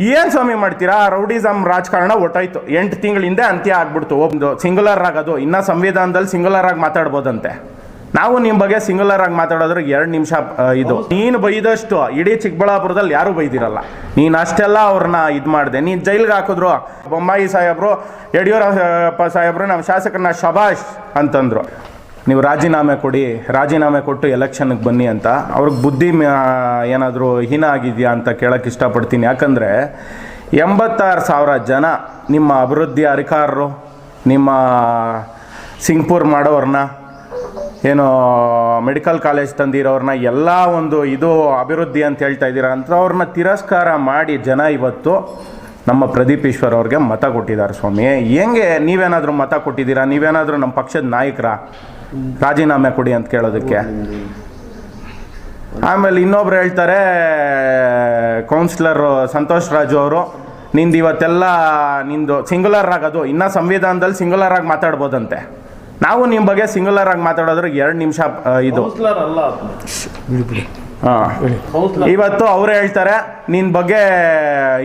ಏನ್ ಸ್ವಾಮಿ ಮಾಡ್ತೀರಾ? ರೌಡಿಸಮ್ ರಾಜಕಾರಣ ಒಟ್ಟಾಯ್ತು. ಎಂಟು ತಿಂಗಳಿಂದ ಅಂತ್ಯ ಆಗ್ಬಿಡ್ತು. ಒಂದು ಸಿಂಗುಲರ್ ಆಗೋದು. ಇನ್ನ ಸಂವಿಧಾನದಲ್ಲಿ ಸಿಂಗುಲರ್ ಆಗಿ ಮಾತಾಡ್ಬೋದಂತೆ. ನಾವು ನಿಮ್ಮ ಬಗ್ಗೆ ಸಿಂಗುಲರ್ ಆಗಿ ಮಾತಾಡೋದ್ರೆ ಎರಡು ನಿಮಿಷ ಇದು. ನೀನು ಬೈದಷ್ಟು ಇಡೀ ಚಿಕ್ಕಬಳ್ಳಾಪುರದಲ್ಲಿ ಯಾರು ಬೈದಿರಲ್ಲ. ನೀನು ಅಷ್ಟೆಲ್ಲ ಅವ್ರನ್ನ ಇದು ಮಾಡಿದೆ. ನೀನು ಜೈಲಿಗೆ ಹಾಕಿದ್ರು. ಬೊಮ್ಮಾಯಿ ಸಾಹೇಬ್ರು, ಯಡಿಯೂರಪ್ಪ ಸಾಹೇಬ್ರು, ನಮ್ಮ ಶಾಸಕರನ್ನ ಶಬಾಷ್ ಅಂತಂದ್ರು. ನೀವು ರಾಜೀನಾಮೆ ಕೊಡಿ, ರಾಜೀನಾಮೆ ಕೊಟ್ಟು ಎಲೆಕ್ಷನ್ಗೆ ಬನ್ನಿ ಅಂತ. ಅವ್ರಿಗೆ ಬುದ್ಧಿ ಏನಾದರೂ ಹೀನ ಆಗಿದೆಯಾ ಅಂತ ಕೇಳೋಕ್ಕೆ ಇಷ್ಟಪಡ್ತೀನಿ. ಯಾಕಂದರೆ ಎಂಬತ್ತಾರು ಸಾವಿರ ಜನ ನಿಮ್ಮ ಅಭಿವೃದ್ಧಿ ಅಧಿಕಾರರು, ನಿಮ್ಮ ಸಿಂಗ್ಪುರ್ ಮಾಡೋರನ್ನ ಏನು ಮೆಡಿಕಲ್ ಕಾಲೇಜ್ ತಂದಿರೋರನ್ನ ಎಲ್ಲ ಒಂದು ಇದು ಅಭಿವೃದ್ಧಿ ಅಂತ ಹೇಳ್ತಾ ಇದ್ದೀರಾ ಅವ್ರನ್ನ ತಿರಸ್ಕಾರ ಮಾಡಿ ಜನ ಇವತ್ತು ನಮ್ಮ ಪ್ರದೀಪ್ ಈಶ್ವರ್ ಅವ್ರಿಗೆ ಮತ ಕೊಟ್ಟಿದ್ದಾರೆ ಸ್ವಾಮಿ. ಹೆಂಗೆ ನೀವೇನಾದರೂ ಮತ ಕೊಟ್ಟಿದ್ದೀರಾ? ನೀವೇನಾದರೂ ನಮ್ಮ ಪಕ್ಷದ ನಾಯಕರ? ರಾಜೀನಾಮೆ ಕೊಡಿ ಅಂತ ಕೇಳೋದಕ್ಕೆ. ಆಮೇಲೆ ಇನ್ನೊಬ್ರು ಹೇಳ್ತಾರೆ ಕೌನ್ಸಿಲರ್ ಸಂತೋಷ್ ರಾಜು ಅವರು ನಿಂದು ಇವತ್ತೆಲ್ಲ ನಿಂದು ಸಿಂಗುಲರ್ ಆಗೋದು ಇನ್ನೂ ಸಂವಿಧಾನದಲ್ಲಿ ಸಿಂಗುಲರ್ ಆಗಿ ಮಾತಾಡ್ಬೋದಂತೆ. ನಾವು ನಿಮ್ಮ ಬಗ್ಗೆ ಸಿಂಗುಲರ್ ಆಗಿ ಮಾತಾಡೋದ್ರಿಗೆ ಎರಡು ನಿಮಿಷ ಇದು. ಹಾ. ಇವತ್ತು ಅವರು ಹೇಳ್ತಾರೆ ನಿನ್ನ ಬಗ್ಗೆ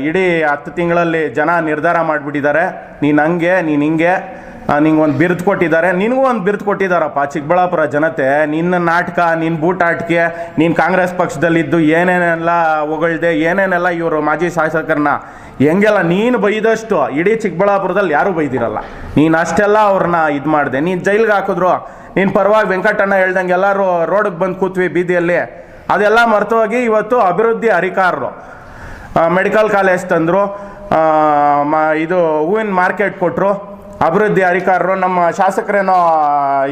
ಇಡೀ ಹತ್ತು ತಿಂಗಳಲ್ಲಿ ಜನ ನಿರ್ಧಾರ ಮಾಡಿಬಿಟ್ಟಿದ್ದಾರೆ ನೀನು ಹಂಗೆ ನೀನು ಹಿಂಗೆ ನಿಂಗೆ ಒಂದು ಬಿರ್ದು ಕೊಟ್ಟಿದ್ದಾರೆ. ನಿನಗೂ ಒಂದು ಬಿರ್ದು ಕೊಟ್ಟಿದ್ದಾರಪ್ಪ, ಚಿಕ್ಕಬಳ್ಳಾಪುರ ಜನತೆ. ನಿನ್ನ ನಾಟಕ ನಿನ್ನ ಬೂಟಾಟಿಕೆ ನೀನು ಕಾಂಗ್ರೆಸ್ ಪಕ್ಷದಲ್ಲಿದ್ದು ಏನೇನೆಲ್ಲ ಹೊಗಳ್ದೆ, ಏನೇನೆಲ್ಲ ಇವರು ಮಾಜಿ ಶಾಸಕರನ್ನ. ಹೆಂಗೆಲ್ಲ ನೀನು ಬೈದಷ್ಟು ಇಡೀ ಚಿಕ್ಕಬಳ್ಳಾಪುರದಲ್ಲಿ ಯಾರೂ ಬೈದಿರಲ್ಲ. ನೀನು ಅಷ್ಟೆಲ್ಲ ಅವ್ರನ್ನ ಇದು ಮಾಡಿದೆ. ನೀನು ಜೈಲಿಗೆ ಹಾಕಿದ್ರು, ನೀನು ಪರವಾಗಿ ವೆಂಕಟಣ್ಣ ಹೇಳ್ದಂಗೆ ಎಲ್ಲರೂ ರೋಡಿಗೆ ಬಂದು ಕೂತ್ವಿ ಬೀದಿಯಲ್ಲಿ. ಅದೆಲ್ಲ ಮರ್ತೋಗಿ ಇವತ್ತು ಅಭಿವೃದ್ಧಿ ಅಧಿಕಾರರು. ಮೆಡಿಕಲ್ ಕಾಲೇಜ್ ತಂದರು. ಇದು ಹೂವಿನ ಮಾರ್ಕೆಟ್ ಕೊಟ್ಟರು ಅಭಿವೃದ್ಧಿ ಅಧಿಕಾರರು ನಮ್ಮ ಶಾಸಕರೇನೋ,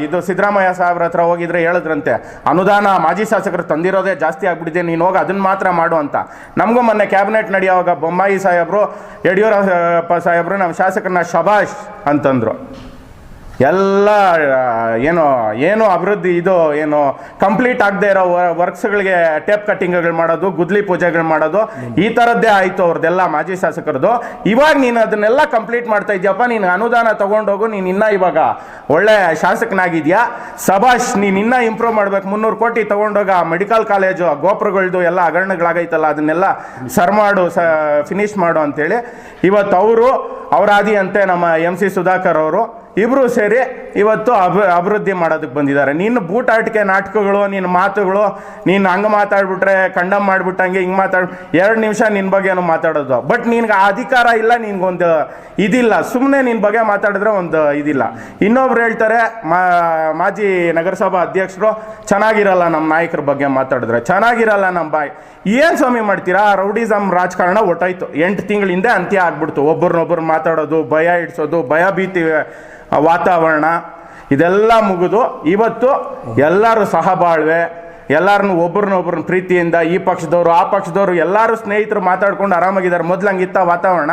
ಇದು ಸಿದ್ದರಾಮಯ್ಯ ಸಾಹೇಬ್ರ ಹತ್ರ ಹೋಗಿದ್ರೆ ಹೇಳಿದ್ರಂತೆ, ಅನುದಾನ ಮಾಜಿ ಶಾಸಕರು ತಂದಿರೋದೇ ಜಾಸ್ತಿ ಆಗ್ಬಿಟ್ಟಿದೆ, ನೀನು ಹೋಗಿ ಅದನ್ನ ಮಾತ್ರ ಮಾಡು ಅಂತ. ನಮಗೂ ಮೊನ್ನೆ ಕ್ಯಾಬಿನೆಟ್ ನಡೆಯುವಾಗ ಬೊಮ್ಮಾಯಿ ಸಾಹೇಬರು, ಯಡಿಯೂರಪ್ಪ ಸಾಹೇಬರು, ನಮ್ಮ ಶಾಸಕರನ್ನ ಶಬಾಷ್ ಅಂತಂದರು. ಎಲ್ಲ ಏನು ಏನು ಅಭಿವೃದ್ಧಿ ಇದು ಏನು ಕಂಪ್ಲೀಟ್ ಆಗದೆ ಇರೋ ವರ್ಕ್ಸ್ಗಳಿಗೆ ಟೇಪ್ ಕಟ್ಟಿಂಗ್ಗಳು ಮಾಡೋದು, ಗುದ್ಲಿ ಪೂಜೆಗಳು ಮಾಡೋದು, ಈ ಥರದ್ದೇ ಆಯಿತು ಅವ್ರದ್ದೆಲ್ಲ ಮಾಜಿ ಶಾಸಕರದು. ಇವಾಗ ನೀನು ಅದನ್ನೆಲ್ಲ ಕಂಪ್ಲೀಟ್ ಮಾಡ್ತಾ ಇದೆಯಪ್ಪ, ನೀನು ಅನುದಾನ ತಗೊಂಡೋಗು, ನೀನು ಇನ್ನ ಇವಾಗ ಒಳ್ಳೆ ಶಾಸಕನಾಗಿದ್ಯಾ. ಸಭಾಷ್, ನೀನು ಇನ್ನೂ ಇಂಪ್ರೂವ್ ಮಾಡ್ಬೇಕು. ಮುನ್ನೂರು ಕೋಟಿ ತಗೊಂಡೋಗ ಮೆಡಿಕಲ್ ಕಾಲೇಜು ಗೋಪುರಗಳ್ದು ಎಲ್ಲ ಹಗರಣಗಳಾಗೈತಲ್ಲ, ಅದನ್ನೆಲ್ಲ ಸರ್ ಮಾಡು, ಸ ಫಿನಿಶ್ ಮಾಡು ಅಂತೇಳಿ. ಇವತ್ತು ಅವರು ಅವರಾದಿ ಅಂತೆ ನಮ್ಮ ಎಂ ಸಿ ಸುಧಾಕರ್ ಅವರು ಇಬ್ಬರು ಸೇರಿ ಇವತ್ತು ಅಭ, ಅಭಿವೃದ್ಧಿ ಮಾಡೋದಕ್ಕೆ ಬಂದಿದ್ದಾರೆ. ನಿನ್ನ ಬೂಟಾಟಿಕೆ ನಾಟಕಗಳು, ನಿನ್ನ ಮಾತುಗಳು, ನೀನು ಹಂಗೆ ಮಾತಾಡ್ಬಿಟ್ರೆ ಕಂಡಮ್ ಮಾಡ್ಬಿಟ್ಟಂಗೆ ಹಿಂಗೆ ಮಾತಾಡ್, ಎರಡು ನಿಮಿಷ ನಿನ್ನ ಬಗ್ಗೆನೂ ಮಾತಾಡೋದು. ಬಟ್ ನಿನ್ಗೆ ಆ ಅಧಿಕಾರ ಇಲ್ಲ, ನಿನ್ಗೊಂದು ಇದಿಲ್ಲ. ಸುಮ್ಮನೆ ನಿನ್ನ ಬಗ್ಗೆ ಮಾತಾಡಿದ್ರೆ ಒಂದು ಇದಿಲ್ಲ. ಇನ್ನೊಬ್ರು ಹೇಳ್ತಾರೆ ಮಾಜಿ ನಗರಸಭಾ ಅಧ್ಯಕ್ಷರು, ಚೆನ್ನಾಗಿರಲ್ಲ ನಮ್ಮ ನಾಯಕರ ಬಗ್ಗೆ ಮಾತಾಡಿದ್ರೆ. ಚೆನ್ನಾಗಿರಲ್ಲ ನಮ್ಮ ಬಾಯ್. ಏನು ಸ್ವಾಮಿ ಮಾಡ್ತೀರಾ? ರೌಡಿಸಮ್ ರಾಜಕಾರಣ ಒಟ್ಟಾಯ್ತು. ಎಂಟು ತಿಂಗಳಿಂದ ಅಂತ್ಯ ಆಗ್ಬಿಡ್ತು. ಒಬ್ಬರನ್ನೊಬ್ಬರು ಮಾತಾಡೋದು, ಭಯ ಇಡಿಸೋದು, ಭಯ ಭೀತಿ ವಾತಾವರಣ, ಇದೆಲ್ಲ ಮುಗಿದು ಇವತ್ತು ಎಲ್ಲರೂ ಸಹಬಾಳ್ವೆ, ಎಲ್ಲರನ್ನು ಒಬ್ರನ್ನೊಬ್ರನ್ನ ಪ್ರೀತಿಯಿಂದ ಈ ಪಕ್ಷದವರು, ಆ ಪಕ್ಷದವರು ಎಲ್ಲರೂ ಸ್ನೇಹಿತರು ಮಾತಾಡ್ಕೊಂಡು ಆರಾಮಾಗಿದ್ದಾರೆ. ಮೊದ್ಲು ಹಂಗಿತ್ತ ವಾತಾವರಣ?